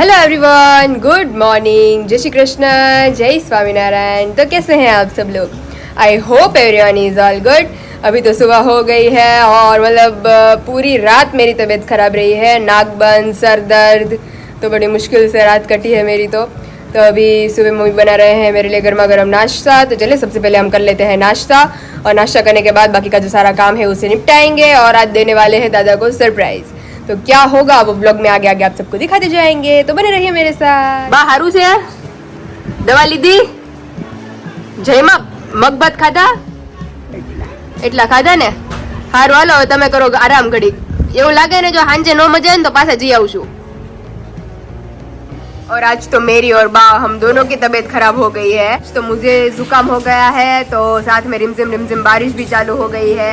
Everyone good morning जय श्री कृष्ण जय स्वामीनारायण तो कैसे हैं आप सब लोग? I hope everyone is all good अभी तो सुबह हो गई है और मतलब पूरी रात मेरी तबीयत खराब रही है। नाक बंद, सर दर्द तो बड़ी मुश्किल से रात कटी है मेरी तो। तो अभी सुबह मम्मी बना रहे हैं मेरे लिए गर्मा गर्म नाश्ता। तो चलिए, सबसे पहले हम कर लेते हैं नाश्ता और नाश्ता करने के बाद बाकी का जो सारा काम है, उसे निपटाएँगे और आज देने वाले हैं दादा को सरप्राइज़ तो क्या होगा वो ब्लॉग में आगे आगे आप सबको दिखाते जाएंगे तो बने रहिए मेरे साथ બા હારું છે દવા લીધી જયમાં મગ ભાત ખાધા એટલા ખાધા ને હારું હાલો હવે તમે કરો આરામ ઘડી એવું લાગે ને જો સાંજે નો મજા આવે ને તો પાછા જઈ આવશું और आज तो मेरी और बा हम दोनों की तबीयत खराब हो गई है तो मुझे जुकाम हो गया है तो साथ में रिमझिम रिमझिम बारिश भी चालू हो गई है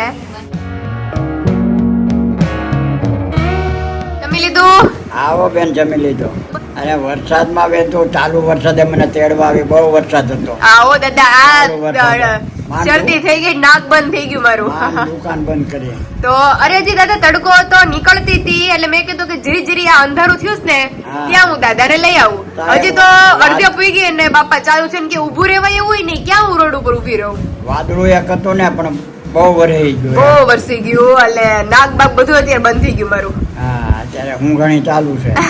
લીધું? આવો બેન જમી લીધો. અને વરસાદમાં બેન તો ચાલુ વરસાદે મને તેડવા આવી બહુ વરસાદ હતો. આવો દાદા આ. શરદી થઈ ગઈ નાક બંધ થઈ ગયું મારું. દુકાન બંધ કરી. તો અરે જી દાદા તડકો હતો નીકળતી હતી એટલે મેં કીધું કે જીરી જીરી આ અંધારું થયું ને હા. ત્યાં હું દાદાને લઈ આવું. હજી તો વાત- અડધે પૂઈ ગઈ ને બાપા ચાલુ છે ને કે ઊભું રહેવાય એવું નહીં ક્યાં હું રોડ ઉપર ઊભી રહું? વાદળું એક હતું ને પણ બહુ વરહી બહુ વરસી ગયું એટલે નાક બાક બધું અત્યારે બંધ થઈ ગયું મારું. હા અત્યારે હું ઘણી ચાલુ છે.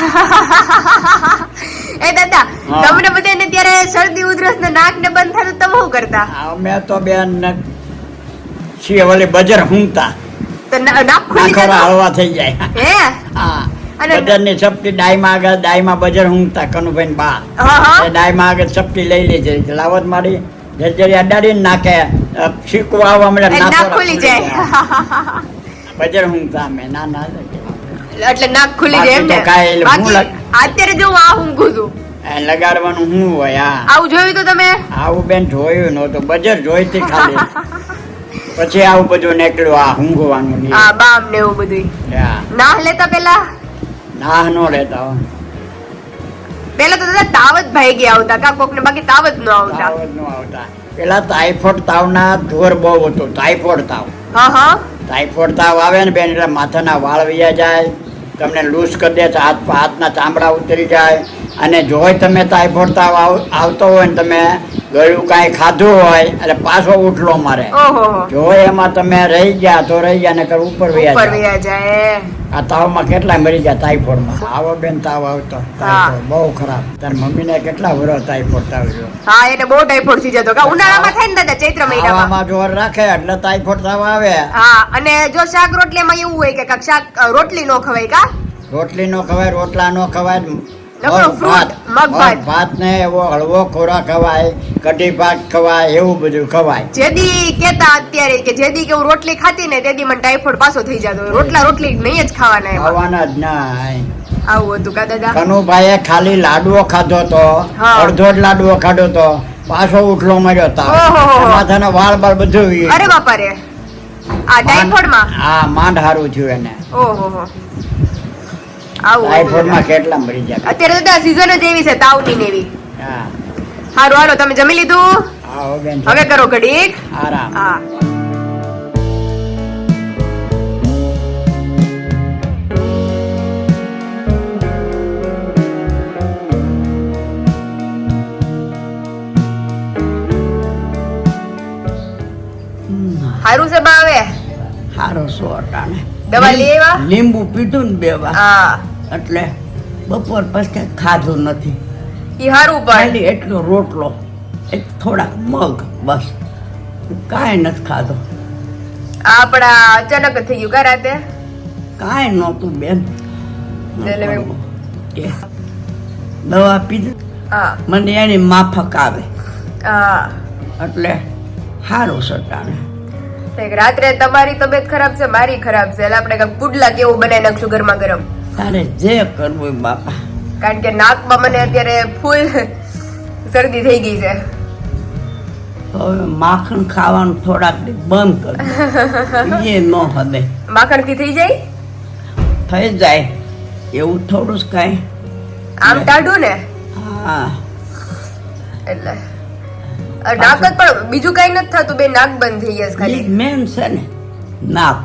એ દાદા તમને બધાને ત્યારે શરદી ઉધરસ ને નાક ને બંધ થતું તમે શું કરતા? અમે તો બેન છીએ ઓલી બજર હુંતા તો નાક ખુલી આખોરા હળવા થઈ જાય. હે? હા. અને- બજરની ચપટી ડાયમાં આગળ ડાયમાં બજર હુંગતા કનુભાઈ બા. એ ડાયમાં આગળ ચપટી લઈ લેજે લાવત મારી જર્જરી અડાડીને નાખે. અ, શીકું આવવા મળે એ નાક ખુલી જાય. બજર હું અમે ના ના એટલે નાક ખુલી જાય એમ ને? અત્યારે જો આ હું ગુજુ લગાડવાનું હું હોય આવું જોયું તો તમે? આવું બેન જોયું નહોતું બજર જોઈતી ખાલી. પછી આવું બધું નીકળ્યું આ ઊંઘવાનું હા બામ ને એવું બધું. નાહ લેતા પેલા? ના નો લેતા હો. પેલા તો દાદા તાવ જ ભાઈ ગયા આવતા. કા કોક ને બાકી તાવત ન આવતા. તાવત નો આવતા. પેલા ટાઈફોઈડ તાવના ધોર બહુ હતું ટાઈફોઈડ તાવ. ટાઈફોઈડ તાવ આવે ને બેન એટલે માથાના વાળ વૈયા જાય તમને લૂઝ કરી દે છે હાથ હાથના ચામડા ઉતરી જાય. અને જો તમે ટાઈફોઈડ તાવ આવ- આવતો હોય ને તમે ગળ્યું કાંઈ ખાધું હોય એટલે પાછો ઉઠલો મારે. જો એમાં તમે રહી ગયા તો રહી ગયા ને ઉપર. વયા જાય આ તાવમાં કેટલા મરી ગયા ટાઈફોઈડમાં આવો બેન તાવ આવતો. બહુ ખરાબ. તાર મમ્મીને કેટલા વર્ષ ટાઈફોઈડ તાવ રહ્યો હા એટલે બહુ ટાઈફોઈડ થઈ જતો. ઉનાળામાં થાય ને દાદા ચૈત્ર મહિનામાં? જોર રાખે એટલે ટાઈફોઈડ તાવ આવે. હા અને જો શાક રોટલીમાં એવું હોય કે શાક રોટલી નો ખવાય કા? રોટલી નો ખવાય રોટલા નો ખવાય એવો હળવો ખોરાક ખવાય કઢી ભાત ખવાય એવું બધું ખવાય. જેદી કેતા અત્યારે કે જેદી કે હું રોટલી ખાતી ને તેદી મને ટાઈફોઈડ પાછો થઈ જતો રોટલા રોટલી નહીં જ ખાવાના ખાવાના જ ના આવું હતું કા દાદા? કનુભાઈએ ખાલી લાડવો ખાધો તો. અડધો જ લાડવો ખાધો તો પાછો ઉઠલો તાવ. ઓહોહો. માથાના વાળ બાળ બધું અરે બાપા રે. આ ટાઈફોઈડમાં હા માંડ હારું થયું એને. ઓહો આવું ટાઈફોઈડ કેટલા મરી જાય અત્યારે દાદા સીઝન જ એવી છે તાવની ને એવી. હા. હારું હાલો તમે જમી લીધું? હા બેન હવે કરો ઘડીક. આરામ. હા. હારું છે બા હવે? સારો સો અટાણે. દવા લેવા? લીંબુ પીધું ને બેવા. હા. એટલે બપોર પછી ખાધું નથી. એ સારું પડે એટલો રોટલો એક થોડાક મગ બસ. કાંઈ નથી ખાધો. આપણા અચાનક થઈ ગયું કા રાતે? કાંઈ નહોતું બેન. દવા પીધી. હા. મને એની માફક આવે. એટલે સારું સટાણે રાત્રે તમારી તબિયત ખરાબ છે મારી ખરાબ છે. એટલે આપણે કાંઈક પુડલા કેવું બનાવી નાખશું ગરમા ગરમ. તારે જે કરવું બાપા. કારણ કે નાકમાં મને અત્યારે ફૂલ શરદી થઈ ગઈ છે. હવે માખણ ખાવાનું થોડાક દી બંધ કર એ ન હદે. માખણથી થઈ જાય? થઈ જાય. એવું થોડું જ કાંઈ. આમ ટાઢું ને? હા. એટલે. નાક જ પણ બીજું કઈ નથી થતું. બે નાક બંધ થઈ ગયા ખાલી. મેન છે ને નાક.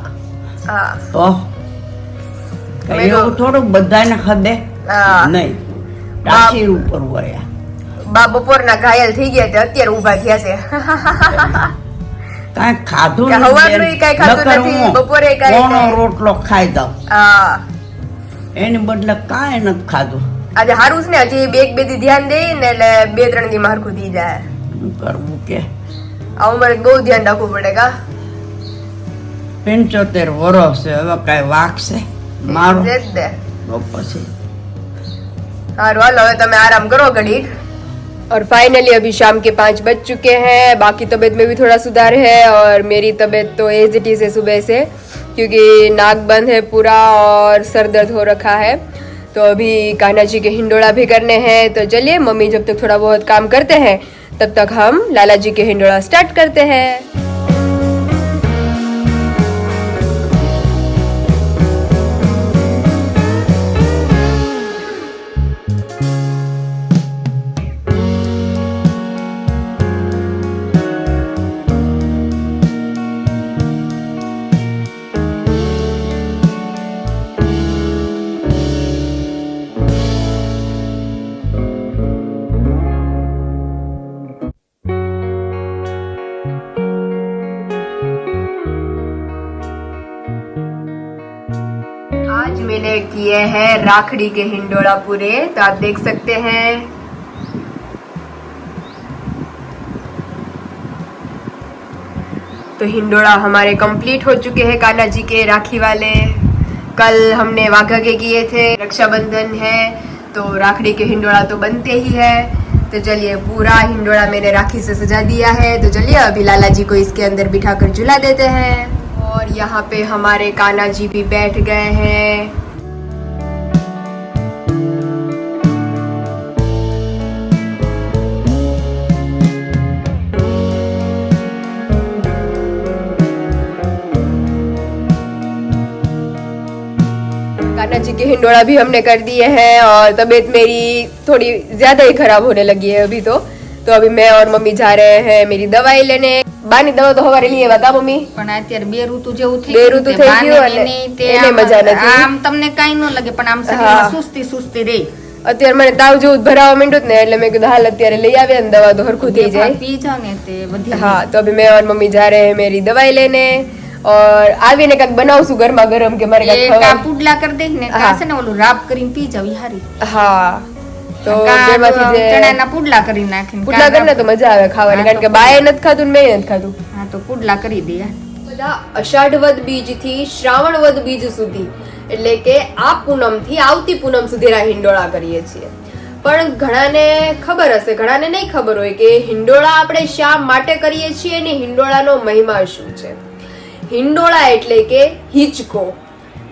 હા. તો? કઈ એવું થોડું બધાને ખદે? નહીં. ટાંકી ઉપર વળ્યા બા બપોરના ઘાયલ થઈ ગયા તે અત્યારે ઊભા થયા છે. કાંઈ ખાધું. ય કાંઈ ખાધું નથી, બપોરે કાંઈ રોટલો ખાઈ દઉં હા. એને બદલે કાંઈ નથી ખાધું. આજે હારું છે ને હજી બે એક બે દી ધ્યાન દે ને એટલે બે ત્રણ દી મારખું થઈ જાય. શું કરવું કે આ ઉંમરે બહુ ધ્યાન રાખવું પડે કા પંચોતેર વર્ષ છે હવે કાંઈ વાગશે મારું જે જ દે તો પછી हारो हालो હવે તમે आराम करो घड़ी और फाइनली अभी शाम के पाँच बज चुके हैं बाकी तबीयत में भी थोड़ा सुधार है और मेरी तबीयत तो एज इट इज़ है सुबह से क्योंकि नाक बंद है पूरा और सर दर्द हो रखा है तो अभी कान्हा जी के हिंडोला भी करने हैं तो चलिए मम्मी जब तक थोड़ा बहुत काम करते हैं तब तक हम लाला जी के हिंडोला स्टार्ट करते हैं मैंने किए हैं राखड़ी के हिंडोला पूरे तो आप देख सकते हैं। तो हिंडोला हमारे कंप्लीट हो चुके हैं कान्हा जी के राखी वाले। कल हमने वाघा के किए थे, रक्षाबंधन है तो राखड़ी के हिंडोला तो बनते ही है। तो चलिए, पूरा हिंडोला मैंने राखी से सजा दिया है। तो चलिए, अभी लाला जी को इसके अंदर बिठा कर झुला देते हैं। और यहाँ पे हमारे कान्हा जी भी बैठ गए हैं। कान्हा जी के हिंडोला भी हमने कर दिए हैं और तबीयत मेरी थोड़ी ज्यादा ही खराब होने लगी है अभी तो तो अभी मैं और मम्मी जा रहे हैं मेरी दवाई लेने બાની દવા તો હવારે લઈએ હતા મમ્મી પણ અત્યારે બે ઋતુ જેવું થઈ બે ગયું ઋતુ તે થઈ બાને ગયું અને એની તે એને આમ- મજા નથી. આમ તમને કાંઈ ન લાગે પણ આમ શરીરમાં હા. સુસ્તી સુસ્તી રહે અત્યારે મને તાવ જેવું જ ભરાવા માંડ્યું જ ને એટલે મેં કીધું હાલ અત્યારે લઈ આવ્યા ને દવા તો હરખું થઈ બે જાય ભાગ પી જાવ ને તે બધી हाँ तो अभी मैं और मम्मी जा रहे हैं मेरी दवाई ઓર આવીને કંઈક બનાવશું ઘરમાં ગરમ કે મારે કંઈક ખાવાનું પુડલા કરી દે ને કાસે ને ઓલું રાબ કરીને પી જાવી હારી. હા. તો જેમાંથી જે ચણાના પુડલા કરી નાખીને પુડલા કરીને તો મજા આવે ખાવાની કારણ કે બાએ નથી ખાધું ને મેં નથી ખાધું. હા તો પુડલા કરી દે બધા અષાઢવદ બીજથી શ્રાવણવદ બીજ સુધી એટલે કે આ પૂનમથી આવતી પૂનમ સુધી હિંડોળા કરીએ છીએ. પણ ઘણાને ખબર હશે ઘણાને નહીં ખબર હોય કે હિંડોળા આપણે શા માટે કરીએ છીએ અને હિંડોળાનો મહિમા શું છે? હિંડોળા એટલે કે હિચકો.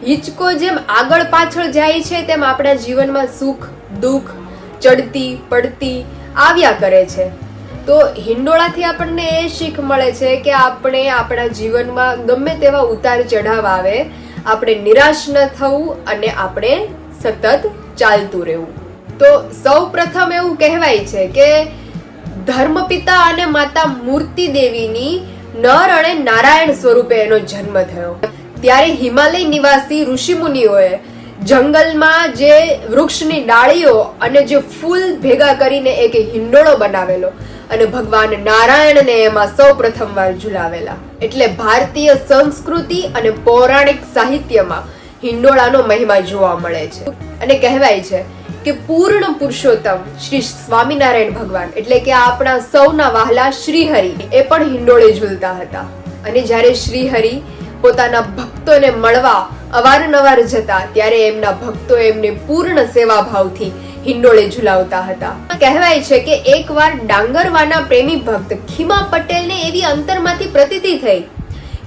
હિચકો જેમ આગળ પાછળ જાય છે, તેમ આપણા જીવનમાં સુખ, દુઃખ, ચડતી, પડતી આવ્યા કરે છે. તો હિંડોળાથી આપણને એ શીખ મળે છે કે આપણે આપણા જીવનમાં ગમે તેવા ઉતાર ચઢાવ આવે, આપણે નિરાશ ન થવું અને આપણે સતત ચાલતું રહેવું. તો સૌ પ્રથમ એવું કહેવાય છે કે ધર્મપિતા અને માતા મૂર્તિ દેવીની નર અને નારાયણ સ્વરૂપે એનો જન્મ થયો. ત્યારે હિમાલય નિવાસી ઋષિમુનિઓએ જંગલમાં જે વૃક્ષની ડાળીઓ અને જે ફૂલ ભેગા કરીને એક હિંડોળો બનાવેલો અને ભગવાન નારાયણને એમાં સૌ પ્રથમવાર ઝુલાવેલા. એટલે ભારતીય સંસ્કૃતિ અને પૌરાણિક સાહિત્યમાં હિંડોળાનો મહિમા જોવા મળે છે. અને કહેવાય છે કે પૂર્ણ પુરુષોત્તમ શ્રી સ્વામિનારાયણ ભગવાન. એટલે કે આપણા સૌના વહાલા શ્રીહરિ એ પણ હિંડોળે ઝૂલતા હતા. અને જ્યારે શ્રીહરિ પોતાના ભક્તોને મળવા અવારનવાર જતા, ત્યારે એમના ભક્તો એમને પૂર્ણ સેવા ભાવથી હિંડોળે ઝુલાવતા હતા. કહેવાય છે કે એકવાર ડાંગરવાના પ્રેમી ભક્ત ખીમા પટેલને એવી અંતરમાંથી પ્રતીતિ થઈ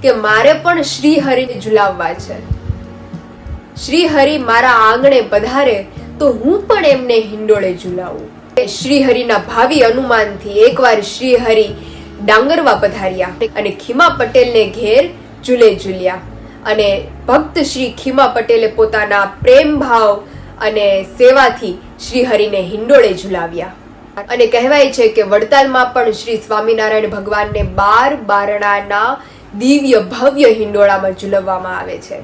કે મારે પણ શ્રીહરિને ઝુલાવવા છે. શ્રી હરિ મારા આંગણે પધારે તો હું પણ એમને હિંડોળે ઝુલાવું. શ્રીહરિના ભાવિ અનુમાનથી એકવાર શ્રી હરિ ડાંગરવા પધાર્યા અને ખીમા પટેલને ઘેર ઝૂલે ઝૂલ્યા. અને ભક્ત શ્રી ખીમા પટેલે પોતાના પ્રેમ ભાવ અને સેવાથી શ્રી હરિને હિંડોળે ઝુલાવ્યા. અને કહેવાય છે કે વડતાલમાં પણ શ્રી સ્વામિનારાયણ ભગવાનને બાર બારણાના દિવ્ય ભવ્ય હિંડોળામાં ઝૂલવવામાં આવે છે.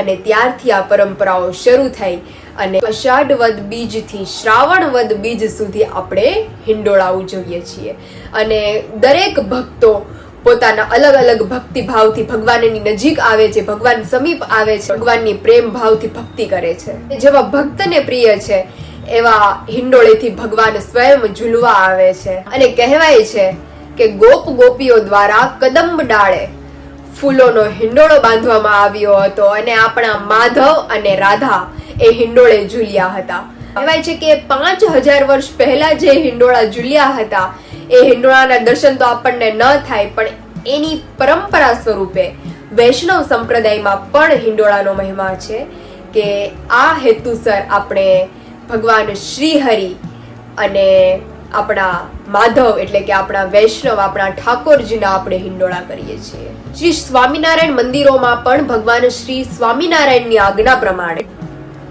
અને ત્યારથી આ પરંપરાઓ શરૂ થઈ અને અષાઢ વદ બીજથી શ્રાવણ વદ બીજ સુધી આપણે હિંડોળા ઉજવીએ છીએ. અને દરેક ભક્તો પોતાના અલગ અલગ ભક્તિ ભાવથી ભગવાનની નજીક આવે છે, ભગવાન સમીપ આવે છે, ભગવાનની પ્રેમ ભાવથી ભક્તિ કરે છે. જેવા ભક્તને પ્રિય છે, એવા હિંડોળેથી ભગવાન સ્વયં ઝૂલવા આવે છે. અને કહેવાય છે કે ગોપ ગોપીઓ દ્વારા કદંબ ડાળે ફૂલોનો હિંડોળો બાંધવામાં આવ્યો હતો અને આપણા માધવ અને રાધા એ હિંડોળે ઝૂલ્યા હતા. કહેવાય છે કે પાંચ હજાર વર્ષ પહેલા જે હિંડોળા ઝૂલ્યા હતા, એ હિંડોળાના દર્શન તો આપણને ન થાય, પણ એની પરંપરા સ્વરૂપે વૈષ્ણવ સંપ્રદાયમાં પણ હિંડોળાનો મહિમા છે કે આ હેતુસર આપણે ભગવાન શ્રી હરિ અને આપણા માધવ એટલે કે આપણા વૈષ્ણવ, આપણા ઠાકોરજીના આપણે હિંડોળા કરીએ છીએ. શ્રી સ્વામિનારાયણ મંદિરોમાં પણ ભગવાન શ્રી સ્વામિનારાયણની આજ્ઞા પ્રમાણે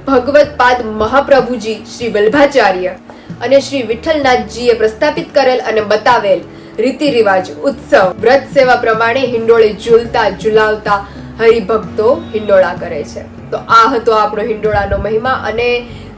ભગવત પાદ મહાપ્રભુજી શ્રી વલ્ભાચાર્ય અને શ્રી વિઠ્ઠલનાથજીએ પ્રસ્થાપિત કરેલ અને બતાવેલ રીતિ રિવાજ ઉત્સવ, વ્રત સેવા પ્રમાણે હિંડોળે ઝૂલતા, ઝુલાવતા હરિભક્તો હિંડોળા કરે છે. તો આ હતો આપણો હિંડોળાનો મહિમા અને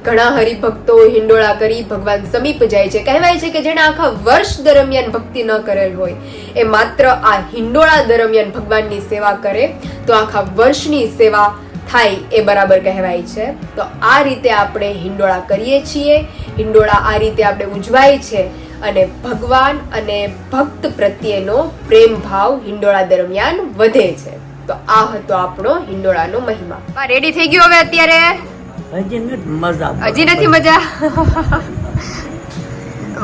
ઘણા હરિભક્તો હિંડોળા કરી ભગવાન સમીપ જાય છે. કહેવાય છે કે જેણે આખા વર્ષ દરમિયાન ભક્તિ ન કરેલ હોય, એ માત્ર આ હિંડોળા દરમિયાન ભગવાનની સેવા કરે, તો આખા વર્ષની સેવા થાય એ બરાબર કહેવાય છે. તો આ રીતે આપણે હિંડોળા કરીએ છીએ. હિંડોળા આ રીતે આપણે ઉજવાય છે અને ભગવાન અને ભક્ત પ્રત્યેનો પ્રેમ ભાવ હિંડોળા દરમિયાન વધે છે. તો આ હતો આપણો હિંડોળાનો મહિમા. રેડી થઈ ગયો હવે અત્યારે? હજી નથી મજા હજી નથી મજા?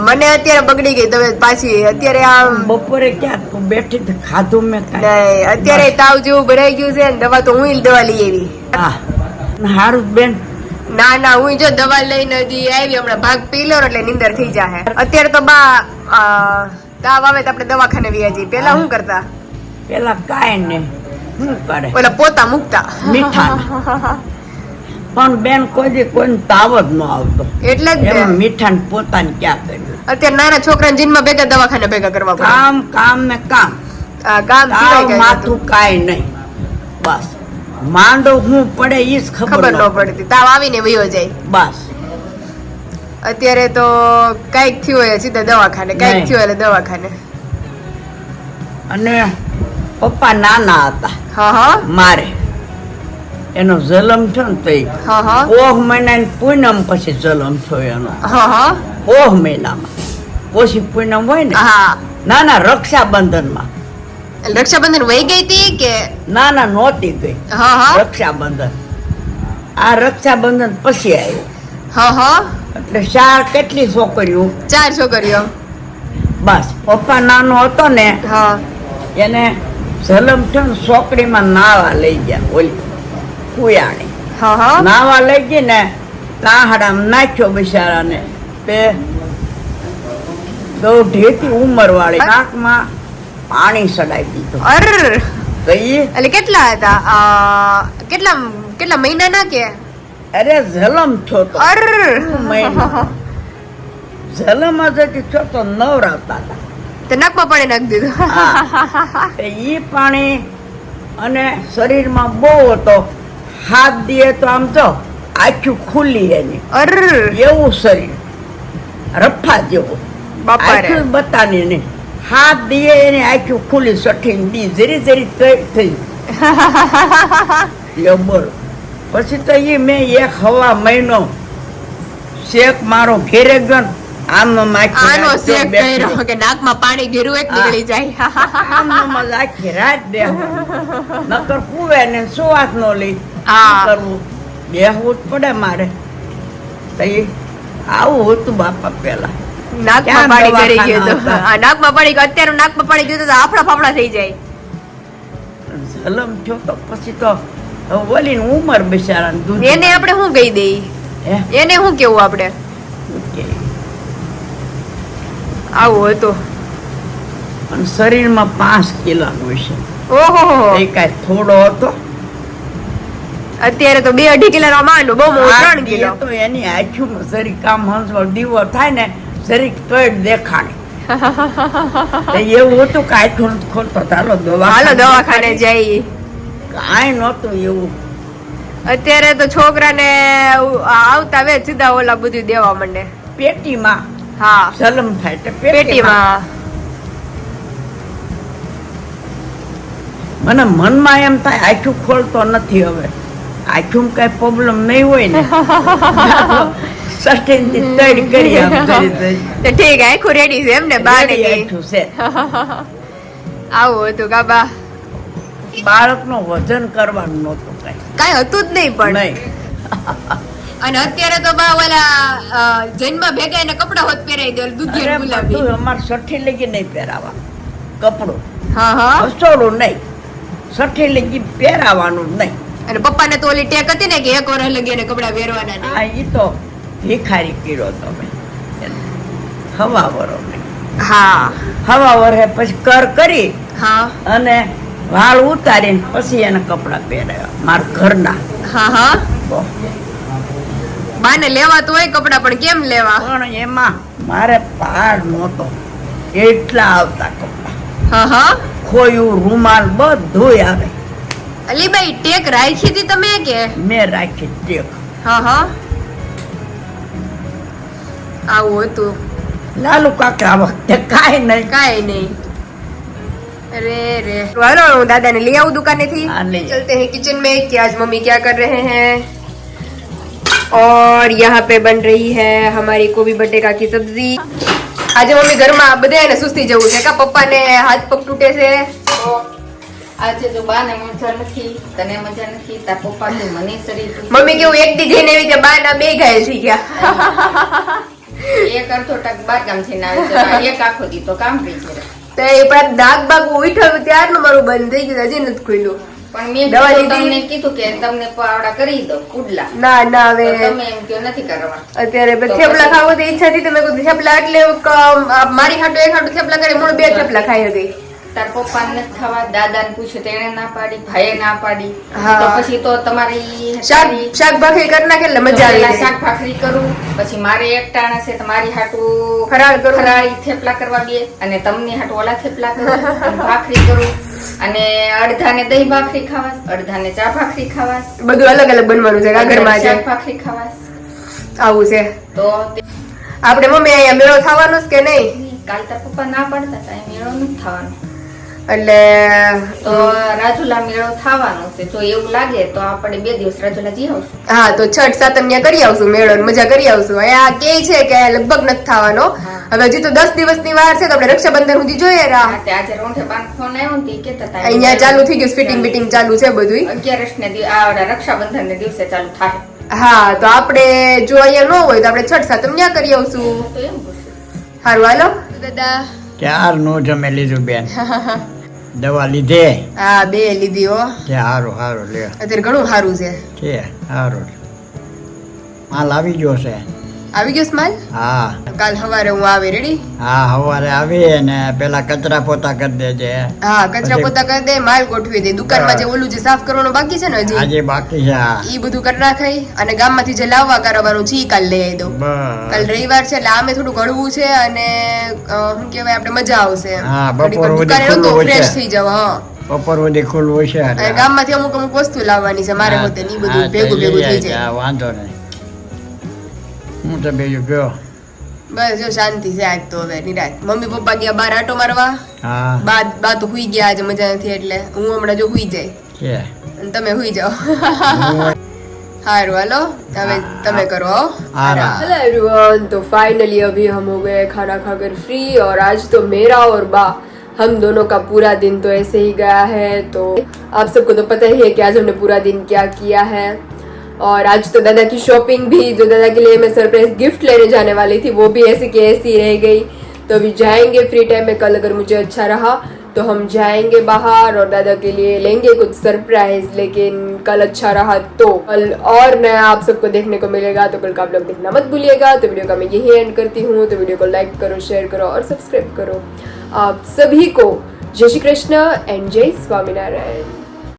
મને અત્યારે બગડી ગઈ તમે પાછી અત્યારે આમ બપોરે ક્યાં બેઠી ખાધું મેં નહીં, અત્યારે તાવ જેવું ભરાઈ ગયું છે દવા તો હું દવા લઈ આવી. હા. હારું બેન. ના ના હું જો દવા લઈને હજી આવી હમણાં ભાગ પી લો એટલે નીંદર થઈ જાય અત્યારે તો બા તાવ આવે તો આપણે દવાખાને વ્યા જઈએ. પેલા શું કરતા? પેલા કાંઈ નહીં. શું કરે? ઓલા પોતા મૂકતા. મીઠા પણ બેન કોઈ દી કોઈને તાવ જ ન આવતો. એટલે જ એમાં ને. મીઠા પોતાને ક્યાં કર્યું? અત્યારે નાના છોકરાને જીનમાં ભેગા દવાખાને ભેગા કરવા પડે. કામ કામ ને કામ. કામ સિવાય માથું કાંઈ નહીં. બસ. માંડો હું પડે ઈ જ ખબર ખબર ન પડતી. તાવ આવીને વયો જાય. બસ. અત્યારે તો કંઈક થયું હોય સીધા દવાખાને કંઈક થયું એટલે દવાખાને. અને પપ્પા નાના હતા. હા હા. મારે. એનો જલમ છે ને તે હા હા. પોહ મહિના પૂનમ પછી જલમ થયો એનો. હા હા. પોહ મહિનામાં. પછી પૂનમ હોય ને હા. ના ના રક્ષાબંધનમાં. રક્ષાબંધન વહી ગઈ હતી કે? ના ના નહોતી ગઈ. હા હા. રક્ષાબંધન. આ રક્ષાબંધન પછી આવ્યું હા હા. એટલે ચાર કેટલી છોકરીઓ? ચાર છોકરીઓ. બસ પપ્પા નાનો હતો ને હા. એને જલમ થયો છોકરીમાં નાવા લઈ ગયા ઓલી. કુયાણી. હા હા. નાવા લઈ ગઈ ને તાહડા નાખ્યો બિચારાને. તે દોઢેથી ઉંમર વાળી નાકમાં પાણી ચડાવી દીધું. અર. તો ઈ એટલે કેટલા હતા? કેટલા કેટલા મહિનાના કે? અરે જલમ તો અર. મહિના. જલમ જ છો તો નવરાવતા હતા. તે નાકમાં પાણી નાખી દીધું. ઈ પાણી અને શરીરમાં બહુ હતો. હાથ દીએ તો આમ તો આખું ખુલ્લી એને. અર. એવું શરીર. રફા જેવું. આખું બતાની નહીં. હાથ દે એને આખું ખુલ્લી સઠીને દી જરી જરી થઈ બોલ. પછી તો એ મેં એક હવા મહિનો શેક મારો ઘેરે ગયો ને આમનો માખી આનો શેક કર્યો કે નાકમાં પાણી ગીરું એક નીકળી જાય. આમનો મજ આખી રાત દે નકર કુવે ને સુવાસ નો લઈ. હા. કરવું? બેહવું જ પડે મારે. તો આવું હતું બાપા પેલા નાકમાં પાણી કરી ગયું તો? આ નાકમાં પાણી અત્યારે નાકમાં પાણી ગયું તો આફડા ફાફડા થઈ જાય. જલમ થયો તો પછી તો ઓલી ઉંમર બિચારા દૂધ. એને આપણે શું કહી દઈ? એને શું કેવું આપણે? આવું હતું. અને શરીરમાં પાંચ કિલોનું છે ઓહો. એ કાંઈ થોડો હતો? અત્યારે તો બે અઢી કિલો માંડો બહુ મોટો ત્રણ કિલો. તો એની આખું શરીર કામ હંસવા દીવો થાય ને શરીર તો દેખાણી એવું હતું કે આઠું ખોલતો ચાલો દવા હાલો દવાખાને જઈએ. કાંઈ નહોતું એવું. અત્યારે તો છોકરાને આવતા વે સીધા ઓલા બધું દેવા માંડે. પેટીમાં? હા. જલમ થાય તો પેટીમાં. પેટીમાં. મને મનમાં એમ થાય આખું ખોલતો નથી હવે. આખું કઈ પ્રોબ્લેમ નહીં હોય ને સસ્ટેનથી તડ કરી આમ. તો ઠીક આખું રેડી છે એમ ને કઈ આઠું છે આવું હતું કાબા બાળકનું વજન કરવાનું નહોતું કઈ. કાંઈ હતું જ નહીં પણ. નહીં. અને અત્યારે તો બા ઓલા જન્મ ભેગા એને કપડા હોત પહેરાઈ દે દૂધિયા અરે ગુલાબી અમાર સઠ્ઠી લગી નહીં પહેરાવા. કપડું. હા હા. હસોડું નહીં. સઠ્ઠી લગી પહેરાવાનું નહીં. અને પપ્પાને તો ઓલી ટેક હતી ને કે એક વર્ષ લગી એને કપડા પહેરવાના નહીં આ ઈ તો ભિખારી કર્યો તમે. હવા વરો. હા. હવા વરે પછી કર કરી હા. અને વાળ ઉતારીને પછી એને કપડા પહેરાવ્યા. મારા ઘરના. હા હા. માને બાને લેવા તો હોય કપડા પણ કેમ લેવા? પણ એમાં મારે પાર નહોતો. એટલા આવતા કપડા. હા હા. ખોયું રૂમાલ બધું આવે. અલીબાઈ ટેક રાખી હતી તમે કે મેં રાખી ટેક હા હા આવું હતું લાલુ કાકા આ વખતે કાંઈ નહીં કાઈ નહીં अरे रे हेलो दादा ने लिया वो दुकान थी हाँ, ले आए। चलते हैं किचन में कि आज मम्मी क्या कर रहे हैं और यहाँ पे बन रही है हमारी गोभी बटेका की सब्जी આજે મમ્મી ઘરમાં બધાને સુસ્તી જવું છે કા પપ્પાને હાથ પગ તૂટે છે આજે જો બાને મજા નથી તને મજા નથી તા પપ્પા કે મને શરીર મમ્મી કેવું એક દી જઈને એવી રીતે બાના બે ઘાયલ થઈ ગયા. એક અડધો ટક બાર ગામ છે આ એક આખો દી તો કામ કરી છે તો એ પણ દાગ બાગ ઉઠાવ્યું ત્યારનું મારું બંધ થઈ ગયું હજી નથી ખુલ્યું. પણ મેં દવા કીધું તમને કીધું કે તમને પાવડા કરી દો કુડલા. ના ના હવે તમે એમ કયો નથી કરવા અત્યારે થેપલા? ખાવું તો ઈચ્છા હતી તમે કીધું થેપલા એટલે મારી હાટો એક હાટુ થેપલા કરે મૂળ બે થેપલા ખાઈ હતી. તાર પપ્પા ને ખાવા દાદા ને પૂછ્યું તેને ના પાડી ભાઈએ ના પાડી. તો પછી તો તમારી શાક શાક ભાખરી કરી નાખે એટલે મજા આવી. શાક ભાખરી કરું પછી મારે એક ટાણા છે તમારી હાટું ફરાળ કરું. ફરાળી થેપલા કરવા દે અને તમને હાટું ઓલા થેપલા કરું. ભાખરી કરું અને અડધાને દહીં ભાખરી ખાવાસ અડધાને ચા ભાખરી ખાવાસ બધું અલગ અલગ બનવાનું છે ઘરમાં શાક ભાખરી ખાવાસ આવું છે. તો તે- આપણે મમ્મી અહીંયા મેળો થવાનો છે કે નહીં? કાલ તાર પપ્પા ના પાડતા હતા મેળો નથી થવાનો. એટલે તો રાજુલા મેળો થવાનો છે. જો એવું લાગે તો આપણે બે દિવસ રાજુલા જઈ આવશું. હા તો છઠ સાતમ ત્યાં કરી આવશું મેળો ને મજા કરી આવશું. આ કે છે કે લગભગ નથી થવાનો. હવે હજી તો દસ દિવસની વાર છે તો આપણે રક્ષાબંધન સુધી જોઈએ રા આજે રોંઠે પાન ફોન આવ્યો ને કે તતા અહીંયા ચાલુ થઈ ગયું ફિટિંગ બિટિંગ ચાલુ છે બધું અગિયારસ ને રક્ષાબંધન ને દિવસે ચાલુ થાય. હા તો આપણે જો અહીંયા ન હોય તો આપણે છઠ સાતમ ત્યાં કરી આવશું. સારું હાલો. દાદા ક્યારનું જમે લીધું બેન. દવા લીધે? હા બે લીધી હો. કે સારું સારું લે અત્યારે ઘણું સારું છે. કે સારું માલ આવી ગયો છે. આવી ગયો સ્માલ હા. કાલ સવારે હું આવે રેડી હા સવારે આવી ને પેલા કચરા પોતા કરી દેજે. હા કચરા પોતા કરી દે માલ ગોઠવી દે. દુકાનમાં જે ઓલું જે સાફ કરવાનું બાકી છે ને હજી? આજે બાકી છે. ઈ બધું કરી નાખાય અને ગામમાંથી જે લાવવા કરવાનું છે ઈ કાલ લઈ આવી દો. કાલ રવિવાર છે એટલે આમે થોડું ઘડવું છે અને શું કહેવાય આપણે મજા આવશે હા, બપોર સુધી દુકાને ફ્રેશ થઈ જવા બપોર સુધી ખુલ્લું છે ગામમાંથી અમુક અમુક વસ્તુ લાવવાની છે મારે પોતે ને બધું ભેગું ભેગું થઈ જાય. વાંધો નહીં. હું તો બીજું ગયો બસ જો શાંતિ છે આજ તો હવે નિરાત મમ્મી પપ્પા ગયા બાર આટો મારવા હા બા બા તો હુઈ ગયા આજે મજા નથી એટલે હું હમણાં જો હુઈ જાય છે અને તમે હુઈ જાઓ हारो हेलो तब तमें करो आराम। हेलो एवरीवन तो फाइनली अभी हम हो गए खाना खाकर फ्री और आज तो मेरा और बा हम दोनों का पूरा दिन तो ऐसे ही गया है तो आप सबको तो पता ही है कि आज हमने पूरा दिन क्या किया है और आज तो दादा की शॉपिंग भी, जो दादा के लिए मैं सरप्राइज़ गिफ्ट लेने जाने वाली थी, वो भी ऐसी की ऐसी रह गई। तो अभी जाएँगे फ्री टाइम में, कल अगर मुझे अच्छा रहा तो हम जाएँगे बाहर और दादा के लिए लेंगे कुछ सरप्राइज़ लेकिन कल अच्छा रहा तो। कल और नया आप सबको देखने को मिलेगा तो कल का आप लोग देखना मत भूलिएगा। तो वीडियो का मैं यही एंड करती हूँ। तो वीडियो को लाइक करो शेयर करो और सब्सक्राइब करो। आप सभी को जय श्री कृष्ण एंड जय स्वामीनारायण।